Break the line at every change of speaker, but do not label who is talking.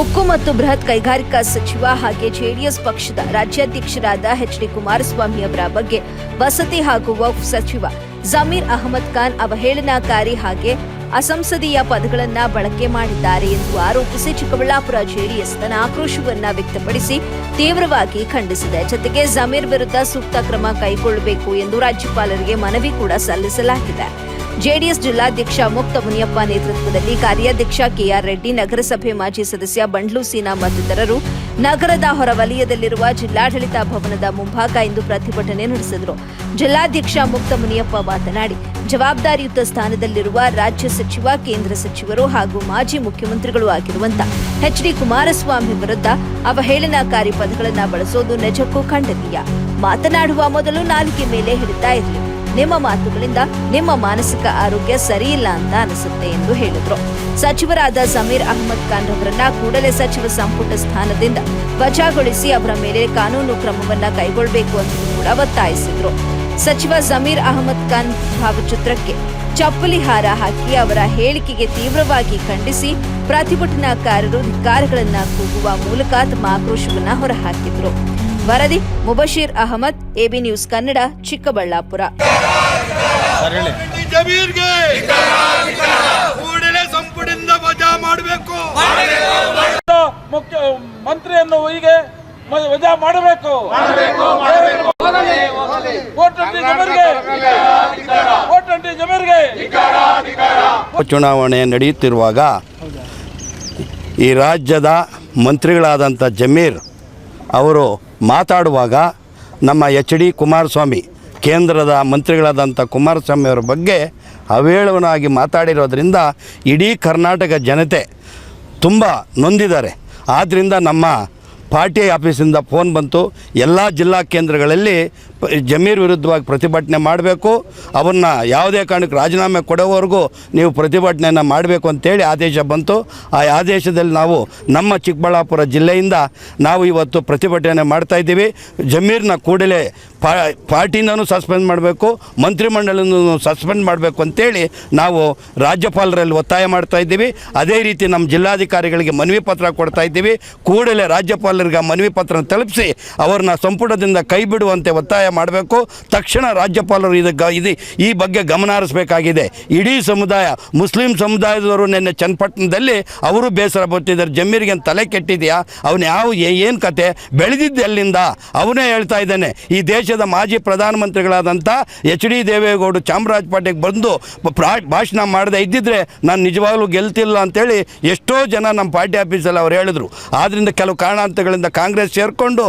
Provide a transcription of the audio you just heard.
ಉಕ್ಕು ಮತ್ತು ಬೃಹತ್ ಕೈಗಾರಿಕಾ ಸಚಿವ ಹಾಗೆ ಜೆಡಿಎಸ್ ಪಕ್ಷದ ರಾಜ್ಯಾಧ್ಯಕ್ಷರಾದ ಎಚ್ ಡಿ ಕುಮಾರಸ್ವಾಮಿ ಅವರ ಬಗ್ಗೆ ವಸತಿ ಹಾಗೂ ವಕ್ಫ್ ಸಚಿವ ಜಮೀರ್ ಅಹಮದ್ ಖಾನ್ ಅವಹೇಳನಕಾರಿ ಹಾಗೆ ಅಸಂಸದೀಯ ಪದಗಳನ್ನ ಬಳಕೆ ಮಾಡಿದ್ದಾರೆ ಎಂದು ಆರೋಪಿಸಿ ಚಿಕ್ಕಬಳ್ಳಾಪುರ ಜೆಡಿಎಸ್ ತನ್ನ ಆಕ್ರೋಶವನ್ನ ವ್ಯಕ್ತಪಡಿಸಿ ತೀವ್ರವಾಗಿ ಖಂಡಿಸಿದೆ. ಜೊತೆಗೆ ಜಮೀರ್ ವಿರುದ್ಧ ಸೂಕ್ತ ಕ್ರಮ ಕೈಗೊಳ್ಳಬೇಕು ಎಂದು ರಾಜ್ಯಪಾಲರಿಗೆ ಮನವಿ ಕೂಡ ಸಲ್ಲಿಸಲಾಗಿದೆ. ಜೆಡಿಎಸ್ ಜಿಲ್ಲಾಧ್ಯಕ್ಷ ಮುಕ್ತ ಮುನಿಯಪ್ಪ ನೇತೃತ್ವದಲ್ಲಿ ಕಾರ್ಯಾಧ್ಯಕ್ಷ ಕೆಆರ್ ರೆಡ್ಡಿ, ನಗರಸಭೆ ಮಾಜಿ ಸದಸ್ಯ ಬಂಡ್ಲು ಸೀನಾ ಮತ್ತಿತರರು ನಗರದ ಹೊರವಲಯದಲ್ಲಿರುವ ಜಿಲ್ಲಾಡಳಿತ ಭವನದ ಮುಂಭಾಗ ಇಂದು ಪ್ರತಿಭಟನೆ ನಡೆಸಿದರು. ಜಿಲ್ಲಾಧ್ಯಕ್ಷ ಮುಕ್ತ ಮುನಿಯಪ್ಪ ಮಾತನಾಡಿ, ಜವಾಬ್ದಾರಿಯುತ ಸ್ಥಾನದಲ್ಲಿರುವ ರಾಜ್ಯ ಸಚಿವ, ಕೇಂದ್ರ ಸಚಿವರು ಹಾಗೂ ಮಾಜಿ ಮುಖ್ಯಮಂತ್ರಿಗಳು ಆಗಿರುವಂತ ಎಚ್ ಡಿ ಕುಮಾರಸ್ವಾಮಿ ವಿರುದ್ಧ ಅವಹೇಳನಕಾರಿ ಪದಗಳನ್ನು ಬಳಸೋದು ನಿಜಕ್ಕೂ ಖಂಡನೀಯ. ಮಾತನಾಡುವ ಮೊದಲು ನಾಲಿಗೆ ಮೇಲೆ ಹಿಡಿತಾ ಇರಲಿ. ನಿಮ್ಮ ಮಾತುಗಳಿಂದ ನಿಮ್ಮ ಮಾನಸಿಕ ಆರೋಗ್ಯ ಸರಿಯಿಲ್ಲ ಅಂತ ಅನಿಸುತ್ತೆ ಎಂದು ಹೇಳಿದ್ರು. ಸಚಿವರಾದ ಸಮೀರ್ ಅಹಮದ್ ಖಾನ್ ರವರನ್ನ ಕೂಡಲೇ ಸಚಿವ ಸಂಪುಟ ಸ್ಥಾನದಿಂದ ವಜಾಗೊಳಿಸಿ ಅವರ ಮೇಲೆ ಕಾನೂನು ಕ್ರಮವನ್ನ ಕೈಗೊಳ್ಳಬೇಕು ಅಂತ ಕೂಡ ಒತ್ತಾಯಿಸಿದ್ರು. ಸಚಿವ ಸಮೀರ್ ಅಹಮದ್ ಖಾನ್ ಭಾವಚಿತ್ರಕ್ಕೆ ಚಪ್ಪಲಿ ಹಾರ ಹಾಕಿ ಅವರ ಹೇಳಿಕೆಗೆ ತೀವ್ರವಾಗಿ ಖಂಡಿಸಿ ಪ್ರತಿಭಟನಾಕಾರರು ಧಿಕ್ಕಾರಗಳನ್ನ ಕೂಗುವ ಮೂಲಕ ತಮ್ಮ ಆಕ್ರೋಶವನ್ನ ಹೊರಹಾಕಿದ್ರು. ವರದಿ ಮುಬಶೀರ್ ಅಹಮದ್ ಎಬಿ ನ್ಯೂಸ್ ಕನ್ನಡ ಚಿಕ್ಕಬಳ್ಳಾಪುರ.
ಸಂಪುಟದಿಂದ ವಜಾ ಮಾಡಬೇಕು.
ಮುಖ್ಯ ಮಂತ್ರಿಯನ್ನು ಹೀಗೆ ವಜಾ ಮಾಡಬೇಕು.
ಚುನಾವಣೆ ನಡೆಯುತ್ತಿರುವಾಗ ಈ ರಾಜ್ಯದ ಮಂತ್ರಿಗಳಾದಂಥ ಜಮೀರ್ ಅವರು ಮಾತಾಡುವಾಗ ನಮ್ಮ ಎಚ್ ಡಿ ಕುಮಾರಸ್ವಾಮಿ, ಕೇಂದ್ರದ ಮಂತ್ರಿಗಳಾದಂಥ ಕುಮಾರಸ್ವಾಮಿಯವರ ಬಗ್ಗೆ ಅವೇಳವನಾಗಿ ಮಾತಾಡಿರೋದ್ರಿಂದ ಇಡೀ ಕರ್ನಾಟಕ ಜನತೆ ತುಂಬ ನೊಂದಿದ್ದಾರೆ. ಆದ್ದರಿಂದ ನಮ್ಮ ಪಾರ್ಟಿ ಆಫೀಸಿಂದ ಫೋನ್ ಬಂತು. ಎಲ್ಲ ಜಿಲ್ಲಾ ಕೇಂದ್ರಗಳಲ್ಲಿ ಜಮೀರ್ ವಿರುದ್ಧವಾಗಿ ಪ್ರತಿಭಟನೆ ಮಾಡಬೇಕು. ಅವನ್ನ ಯಾವುದೇ ಕಾರಣಕ್ಕೆ ರಾಜೀನಾಮೆ ಕೊಡೋವರೆಗೂ ನೀವು ಪ್ರತಿಭಟನೆಯನ್ನು ಮಾಡಬೇಕು ಅಂತೇಳಿ ಆದೇಶ ಬಂತು. ಆ ಆದೇಶದಲ್ಲಿ ನಾವು ನಮ್ಮ ಚಿಕ್ಕಬಳ್ಳಾಪುರ ಜಿಲ್ಲೆಯಿಂದ ನಾವು ಇವತ್ತು ಪ್ರತಿಭಟನೆ ಮಾಡ್ತಾಯಿದ್ದೀವಿ ಜಮೀರ್ನ ಕೂಡಲೇ ಪಾ ಪಾರ್ಟಿನೂ ಸಸ್ಪೆಂಡ್ ಮಾಡಬೇಕು ಮಂತ್ರಿಮಂಡಲನೂ ಸಸ್ಪೆಂಡ್ ಮಾಡಬೇಕು ಅಂತೇಳಿ ನಾವು ರಾಜ್ಯಪಾಲರಲ್ಲಿ ಒತ್ತಾಯ ಮಾಡ್ತಾ ಇದ್ದೀವಿ. ಅದೇ ರೀತಿ ನಮ್ಮ ಜಿಲ್ಲಾಧಿಕಾರಿಗಳಿಗೆ ಮನವಿ ಪತ್ರ ಕೊಡ್ತಾ ಇದ್ದೀವಿ. ಕೂಡಲೇ ರಾಜ್ಯಪಾಲರಿಗೆ ಮನವಿ ಪತ್ರ ತಲುಪಿಸಿ ಅವ್ರನ್ನ ಸಂಪುಟದಿಂದ ಕೈ ಬಿಡುವಂತೆ ಒತ್ತಾಯ ಮಾಡಬೇಕು. ತಕ್ಷಣ ರಾಜ್ಯಪಾಲರು ಇದಕ್ಕೆ ಇದು ಈ ಬಗ್ಗೆ ಗಮನ ಹರಿಸಬೇಕಾಗಿದೆ. ಇಡೀ ಸಮುದಾಯ, ಮುಸ್ಲಿಂ ಸಮುದಾಯದವರು ನಿನ್ನೆ ಚನ್ನಪಟ್ಟಣದಲ್ಲಿ ಅವರು ಬೇಸರ ಬರ್ತಿದ್ದಾರೆ ಜಮೀರಿಗೆ ತಲೆ ಕೆಟ್ಟಿದೆಯಾ? ಅವನು ಯಾವ, ಏನು ಕತೆ? ಬೆಳೆದಿದ್ದು ಅಲ್ಲಿಂದ. ಅವನೇ ಹೇಳ್ತಾ ಇದ್ದಾನೆ, ಈ ದೇಶದ ಮಾಜಿ ಪ್ರಧಾನಮಂತ್ರಿಗಳಾದಂಥ ಎಚ್ ಡಿ ದೇವೇಗೌಡರು ಚಾಮರಾಜಪೇಟೆಗೆ ಬಂದು ಭಾಷಣ ಮಾಡದೆ ಇದ್ದಿದ್ರೆ ನಾನು ನಿಜವಾಗ್ಲೂ ಗೆಲ್ತಿಲ್ಲ ಅಂತೇಳಿ ಎಷ್ಟೋ ಜನ ನಮ್ಮ ಪಾರ್ಟಿ ಆಫೀಸಲ್ಲಿ ಅವ್ರು ಹೇಳಿದ್ರು. ಆದ್ದರಿಂದ ಕೆಲವು ಕಾರಣಾಂತರಗಳಿಂದ ಕಾಂಗ್ರೆಸ್ ಸೇರಿಕೊಂಡು